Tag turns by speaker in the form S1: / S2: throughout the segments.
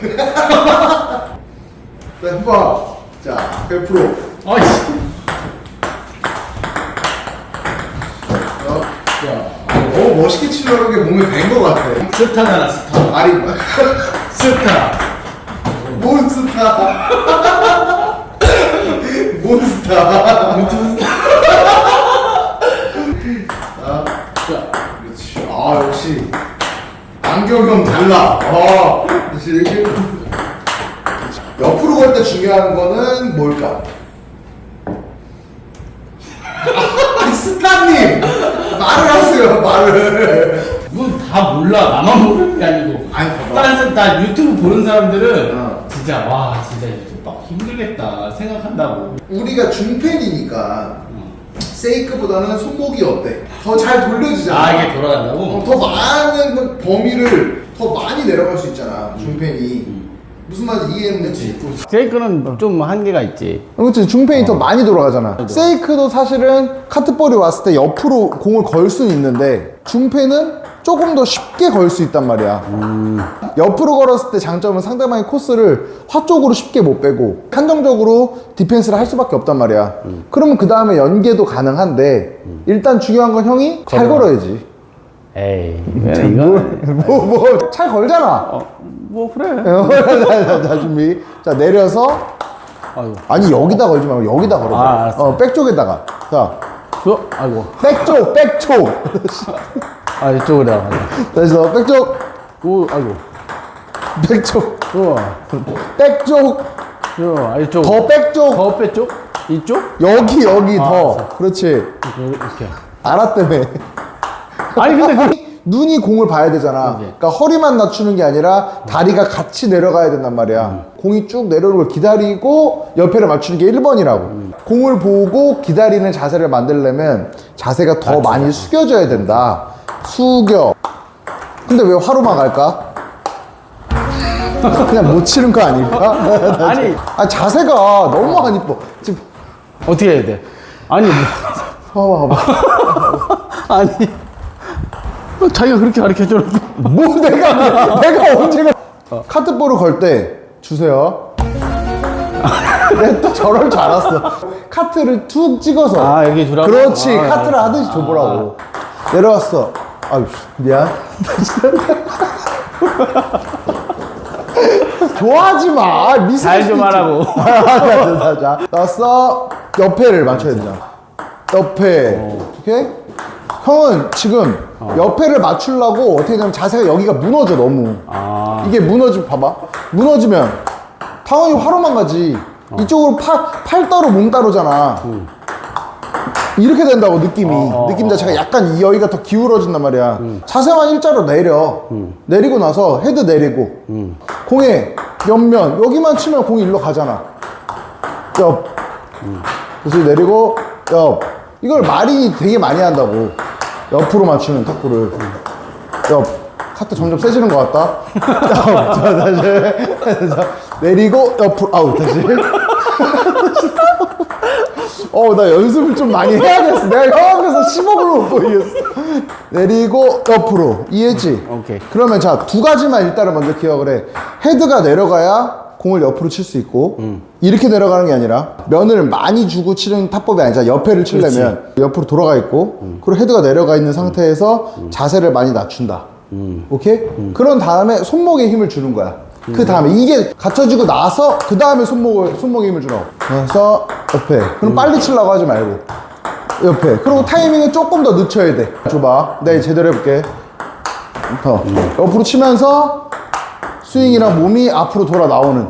S1: 자, 해봐. 자, 100%.
S2: 아이씨.
S1: 어? 오, 멋있게 치려는 게 몸에 밴것 같아.
S2: 스타잖아, 스타.
S1: 아니,
S2: 스타.
S1: 몬스타. 몬스타. 아,
S2: 자,
S1: 그렇지. 아, 역시. 안경형 달라. 어, 역시 이렇게. 옆으로 갈때 중요한 거는 뭘까? 아, 스타님! 말을 하세요, 말을.
S2: 넌다 몰라. 나만 모르는 게 아니고.
S1: 아니, 봐봐.
S2: 다른 사람, 다 유튜브 보는 사람들은
S1: 어.
S2: 진짜, 와, 진짜 유튜브 막 힘들겠다 생각한다고.
S1: 우리가 중팬이니까
S2: 어.
S1: 세이크보다는 손목이 어때? 더 잘 돌려지잖아.
S2: 아, 이게 돌아간다고?
S1: 어, 더 많은 그 범위를 더 많이 내려갈 수 있잖아. 중팬이.
S2: 음.
S1: 무슨 말인지 이해했는지.
S2: 세이크는 좀 한계가 있지.
S1: 그렇지 중팬이
S2: 어.
S1: 더 많이 돌아가잖아 세이크도 사실은 카트볼이 왔을 때 옆으로 공을 걸 수는 있는데 중팬은 조금 더 쉽게 걸 수 있단 말이야
S2: 음.
S1: 옆으로 걸었을 때 장점은 상대방의 코스를 화 쪽으로 쉽게 못 빼고 한정적으로 디펜스를 할 수밖에 없단 말이야
S2: 음.
S1: 그러면 그 다음에 연계도 가능한데 일단 중요한 건 형이 잘
S2: 걸어.
S1: 걸어야지
S2: 에이, 이거.
S1: 뭐뭐 잘 걸잖아
S2: 어, 뭐, 그래.
S1: 자, 자, 자, 준비 자 내려서
S2: 아이고.
S1: 아니 여기다 걸지 말고 여기다 걸어
S2: 아, 알았어.
S1: 어, 백 쪽에다가 자
S2: 저, 아이고.
S1: 백쪽, 백쪽.
S2: 아, 이쪽으로 가자.
S1: 그래서 백쪽,
S2: 오, 아이고.
S1: 백쪽,
S2: 좋아.
S1: 백쪽,
S2: 좋아. 아, 이쪽.
S1: 더 백쪽.
S2: 더 빼쪽? 이쪽?
S1: 여기, 여기
S2: 아,
S1: 더.
S2: 알았어.
S1: 그렇지.
S2: 이렇게.
S1: 알았다며.
S2: 아니, 근데 그.
S1: 눈이 공을 봐야 되잖아.
S2: 그지.
S1: 그러니까 허리만 낮추는 게 아니라 다리가 같이 내려가야 된단 말이야.
S2: 음.
S1: 공이 쭉 내려오는 걸 기다리고 옆에를 맞추는 게 1번이라고.
S2: 음.
S1: 공을 보고 기다리는 자세를 만들려면 자세가 더 많이 숙여져야 된다. 숙여. 근데 왜 화로만 갈까? 그냥 못 치는 거 아닐까?
S2: 아니.
S1: 아 자세가 너무 안 이뻐. 지금
S2: 어떻게 해야 돼? 아니, 뭐.
S1: 봐봐 봐봐.
S2: 아니. 어, 자기가 그렇게 가르쳐 줬는데.
S1: 뭐 내가 내가 언제가 카트볼을 걸 때 주세요. 내가 또 저럴 줄 알았어. 카트를 툭 찍어서.
S2: 아, 여기 주라고?
S1: 그렇지.
S2: 아,
S1: 카트를
S2: 아.
S1: 하듯이 줘보라고. 내려왔어. 아유 미안. 좋아하지 마. 미스.
S2: 잘좀 하라고.
S1: 자, 자, 자. 나왔어. 옆에를 맞춰야 된다. 옆에.
S2: 어.
S1: 오케이? 형은 지금 옆에를 맞추려고 어떻게 되면 자세가 여기가 무너져 너무.
S2: 아.
S1: 이게 무너지 봐봐. 무너지면 당연히 화로만 가지.
S2: 어.
S1: 이쪽으로 팔, 팔 따로 몸 따로잖아. 이렇게 된다고 느낌이.
S2: 어, 어,
S1: 느낌
S2: 어,
S1: 자체가 약간 이 여기가 더 기울어진단 말이야. 자세만 일자로 내려. 내리고 나서 헤드 내리고. 공에 옆면 여기만 치면 공이 일로 가잖아. 옆. 그래서 내리고 옆. 이걸 마린이 되게 많이 한다고. 옆으로 맞추는 탁구를. 옆. 카트 점점 세지는 것 같다. 옆. 자, 다시. 자, 내리고 옆으로. 아우, 다시. 어, 나 연습을 좀 많이 해야겠어. 내가 형 앞에서 10억을 못 보이겠어. 내리고 옆으로. 이해했지?
S2: 오케이.
S1: 그러면 자, 두 가지만 일단은 먼저 기억을 해. 헤드가 내려가야 공을 옆으로 칠 수 있고, 이렇게 내려가는 게 아니라, 면을 많이 주고 치는 탑법이 아니잖아. 옆에를 치려면 옆으로 돌아가 있고, 그리고 헤드가 내려가 있는 상태에서 자세를 많이 낮춘다. 오케이? 그런 다음에 손목에 힘을 주는 거야. 그 다음에 이게 갖춰지고 나서 그 다음에 손목을 손목에 힘을 주라고. 그래서 옆에. 그럼 빨리 치려고 하지 말고 옆에. 그리고 타이밍은 조금 더 늦춰야 돼. 줘봐. 네 제대로 해볼게. 더 옆으로 치면서 스윙이랑 몸이 앞으로 돌아 나오는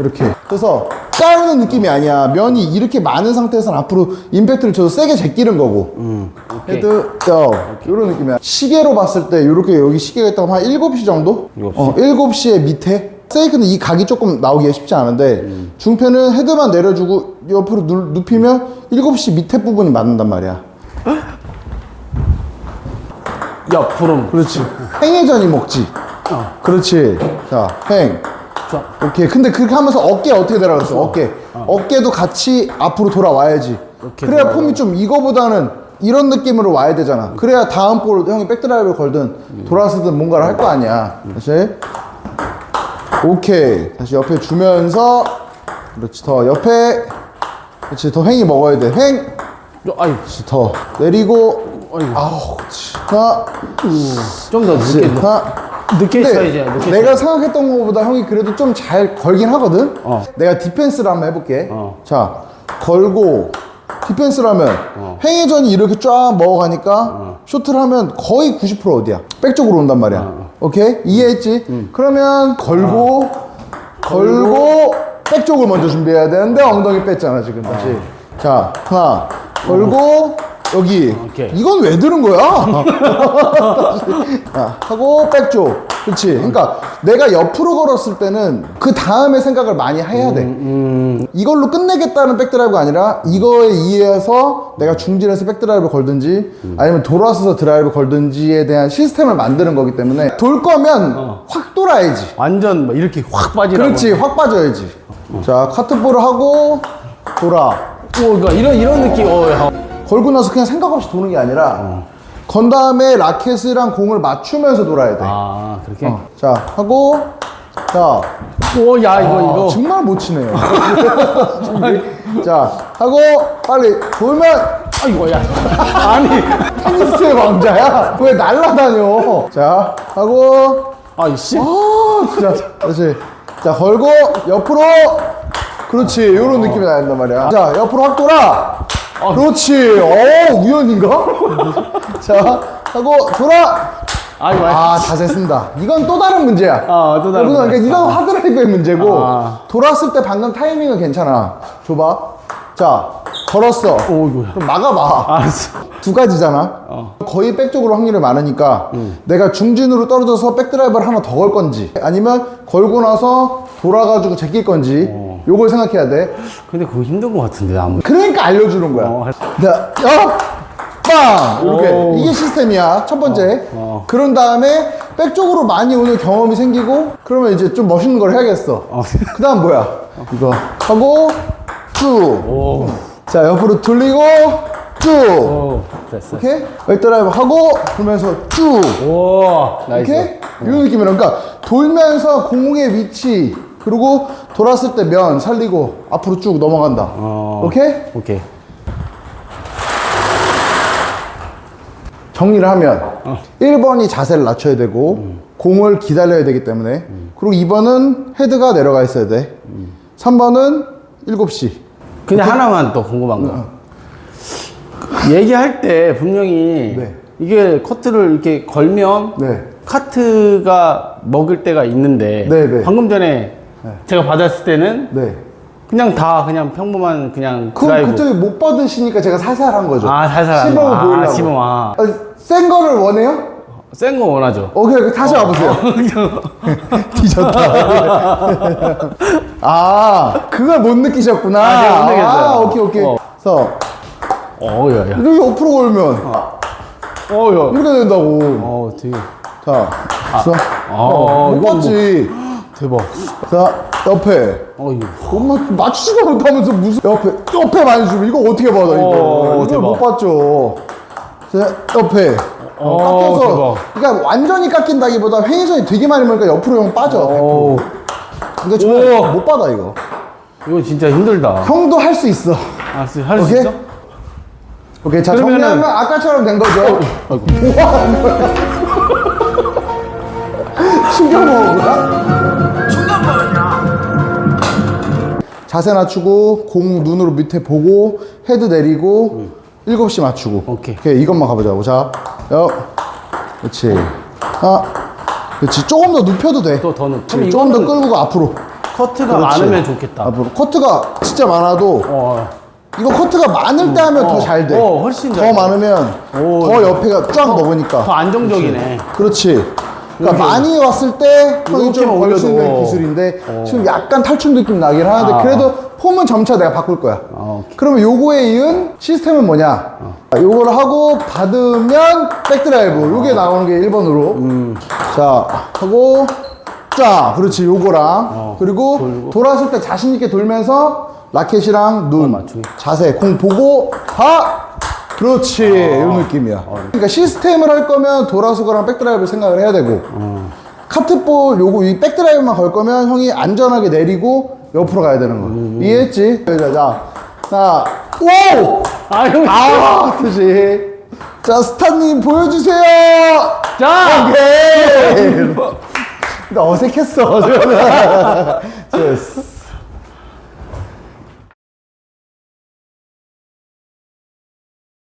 S1: 이렇게. 그래서 까르는 느낌이 아니야. 면이 이렇게 많은 상태에서는 앞으로 임팩트를 줘서 세게 제끼는 거고. 헤드, 여, 이런 느낌이야. 시계로 봤을 때, 이렇게 여기 시계가 있다고 하면 한 7시 정도?
S2: 7시?
S1: 어, 7시의 밑에. 세이크는 이 각이 조금 나오기가 쉽지 않은데, 중편은 헤드만 내려주고 옆으로 누, 눕히면 7시 밑에 부분이 맞는단 말이야.
S2: 옆으로.
S1: 그렇지. 행회전이 먹지. 그렇지. 자, 행.
S2: 좋아.
S1: 오케이. 근데 그렇게 하면서 어깨 어떻게 내려갔어? 어깨. 어 깨도 같이 앞으로 돌아와야지.
S2: 이렇게
S1: 그래야
S2: 돌아가고.
S1: 폼이 좀 이거보다는 이런 느낌으로 와야 되잖아. 그래야 다음 볼 형이 백드라이브를 걸든 돌아서든 뭔가를 할 거 아니야. 다시. 오케이. 다시 옆에 주면서 그렇지 더 옆에 그렇지 더 횡이 먹어야 돼. 횡.
S3: 아유,
S1: 그렇지 더 내리고 아우 그렇지 하나
S3: 좀더
S1: 그렇지
S3: 늦게.
S1: 하나
S3: 늦게 쳐야지. 늦게
S1: 내가 생각했던 것보다 형이 그래도 좀 잘 걸긴 하거든.
S3: 어.
S1: 내가 디펜스를 한번 해볼게.
S3: 어.
S1: 자, 걸고 디펜스를 하면 행회전이 이렇게 쫙 먹어가니까 쇼트를 하면 거의 90% 어디야? 백 쪽으로 온단 말이야. 오케이? 이해했지? 그러면 걸고 걸고 백 쪽을 먼저 준비해야 되는데 엉덩이 뺐잖아 지금 다시. 자, 하나 걸고 여기
S3: 오케이.
S1: 이건 왜 들은 거야? 아, 하고 백쪽. 그렇지. 그러니까 내가 옆으로 걸었을 때는 그 다음에 생각을 많이 해야 돼. 이걸로 끝내겠다는 백드라이브가 아니라 이거에 의해서 내가 중진에서 백드라이브 걸든지 아니면 돌아서서 드라이브 걸든지에 대한 시스템을 만드는 거기 때문에 돌 거면 확 돌아야지.
S3: 완전 막 이렇게 확 빠지라고.
S1: 그렇지. 확 빠져야지. 자, 카트볼을 하고 돌아.
S3: 오, 그러니까 이런 이런 느낌. 어, 야.
S1: 걸고 나서 그냥 생각 없이 도는 게 아니라 건 다음에 라켓이랑 공을 맞추면서 돌아야 돼.
S3: 아, 그렇게.
S1: 어. 자, 하고 자,
S3: 오, 야, 이거
S1: 아,
S3: 이거.
S1: 정말 못 치네요. 자, 하고 빨리 돌면
S3: 아이고, 야. 아니.
S1: 테니스의 왕자야. 왜 날라다녀? 자, 하고
S3: 아이씨.
S1: 아, 진짜. 그렇지. 자, 걸고 옆으로. 그렇지. 이런 느낌이 나야 된단 말이야. 자, 옆으로 확 돌아. 그렇지. 어, 우연인가? 자, 하고 돌아.
S3: 아이고. 아,
S1: 자세 쓴다. 이건 또 다른 문제야.
S3: 아, 또 다른 문제.
S1: 그러니까 이건 하드라이브의 문제고
S3: 아.
S1: 돌았을 때 방금 타이밍은 괜찮아. 줘봐. 자, 걸었어.
S3: 오, 이거야.
S1: 그럼 막아봐.
S3: 알았어.
S1: 두 가지잖아. 거의 백 쪽으로 확률이 많으니까 내가 중진으로 떨어져서 백드라이브를 하나 더 걸 건지 아니면 걸고 나서 돌아가지고 제낄 건지 요걸 생각해야 돼.
S3: 근데 그거 힘든 것 같은데, 아무.
S1: 그러니까 알려주는 거야.
S3: 어, 할-
S1: 자, 업! 빵! 이렇게.
S3: 오.
S1: 이게 시스템이야. 첫 번째.
S3: 어.
S1: 그런 다음에 백 쪽으로 많이 오는 경험이 생기고 그러면 이제 좀 멋있는 걸 해야겠어. 그 다음 뭐야? 이거 하고 쭉.
S3: 오.
S1: 자, 옆으로 돌리고 쭉.
S3: 오, 됐어.
S1: 오케이? 백드라이브 하고 돌면서 쭉.
S3: 오, 나이스.
S1: 이렇게? 이런 느낌이라. 그러니까 돌면서 공의 위치 그리고 돌았을 때 면 살리고 앞으로 쭉 넘어간다.
S3: 어.
S1: 오케이?
S3: 오케이.
S1: 정리를 하면
S3: 어.
S1: 1번이 자세를 낮춰야 되고
S3: 음.
S1: 공을 기다려야 되기 때문에 그리고 2번은 헤드가 내려가 있어야 돼. 3번은 7시.
S3: 그냥 하나만 또 궁금한 거. 얘기할 때 분명히
S1: 네.
S3: 이게 커트를 이렇게 걸면
S1: 네.
S3: 카트가 먹을 때가 있는데
S1: 네, 네.
S3: 방금 전에 제가 받았을 때는
S1: 네.
S3: 그냥 다 그냥 평범한 그냥
S1: 그럼
S3: 드라이브.
S1: 그쪽이 못 받으시니까 제가 살살 한 거죠.
S3: 아, 살살 한
S1: 시범을
S3: 거. 아,
S1: 보이려고.
S3: 시범, 아.
S1: 아, 센 거를 원해요?
S3: 센 거 원하죠.
S1: 오케이. 다시 와보세요. 뒤졌다. 아, 그걸 못 느끼셨구나.
S3: 아, 제가 못 느꼈어요.
S1: 아, 오케이, 오케이.
S3: 어.
S1: 그래서
S3: 어, 야, 야.
S1: 이렇게 옆으로 걸면
S3: 어, 야.
S1: 이렇게 된다고.
S3: 어, 되게
S1: 자, 그래서
S3: 어,
S1: 못
S3: 이건
S1: 봤지.
S3: 대박.
S1: 자, 옆에.
S3: 어, 이거.
S1: 엄마 맞추지도 못하면서 무슨 옆에 옆에 많이 주면 이거 어떻게 받아 이거
S3: 어,
S1: 이걸
S3: 대박.
S1: 못 받죠. 자, 옆에
S3: 어,
S1: 깎여서
S3: 대박.
S1: 그러니까 완전히 깎인다기보다 회전이 되게 많이 오니까 옆으로 형 빠져.
S3: 오,
S1: 이거 정말
S3: 오.
S1: 못 받아 이거.
S3: 이거 진짜 힘들다.
S1: 형도 할 수 있어.
S3: 아, 할수
S1: 오케이?
S3: 있어?
S1: 오케이 자
S3: 그러면은-
S1: 정리하면 아까처럼 된 거죠.
S3: 아이고.
S1: 뭐 하는 거야? 신경 먹어보다. 자세 낮추고 공 눈으로 밑에 보고 헤드 내리고 일곱 시 맞추고
S3: 오케이.
S1: 이것만 가보자고 자 옆. 그렇지 아 그렇지 조금 더 눕혀도
S3: 돼또더 눕-
S1: 그렇지, 조금 더 끌고 가 앞으로
S3: 커트가
S1: 그렇지.
S3: 많으면 좋겠다.
S1: 앞으로 커트가 진짜 많아도
S3: 어,
S1: 이거 커트가 많을 때 하면 더 잘 돼.
S3: 어, 훨씬 더잘 돼.
S1: 많으면
S3: 오,
S1: 더 옆에가 쫙 먹으니까.
S3: 더 안정적이네.
S1: 그렇지. 그 러니까
S3: 이렇게
S1: 많이 왔을 때
S3: 이렇게만
S1: 좀
S3: 올려도.
S1: 기술인데 지금 약간 탈출 느낌 나긴 하는데
S3: 아.
S1: 그래도 폼은 점차 내가 바꿀 거야.
S3: 아, 오케이.
S1: 그러면 요거에 이은 시스템은 뭐냐? 요거를 하고 받으면 백드라이브. 요게 나오는 게 1번으로. 자, 하고 자, 그렇지. 요거랑 그리고
S3: 돌고.
S1: 돌았을 때 자신 있게 돌면서 라켓이랑 눈
S3: 맞추기.
S1: 자세 공 보고 가 그렇지 이 느낌이야 그러니까 시스템을 할 거면 돌아서거랑 백드라이브 생각을 해야 되고 카트볼 요거 이 백드라이브만 걸 거면 형이 안전하게 내리고 옆으로 가야 되는 거야. 이해했지? 자, 자, 자, 오!
S3: 아, 형.
S1: 아, 그지. 자, 스타님 보여주세요.
S3: 자!
S1: 오케이. 나 어색했어. 저는.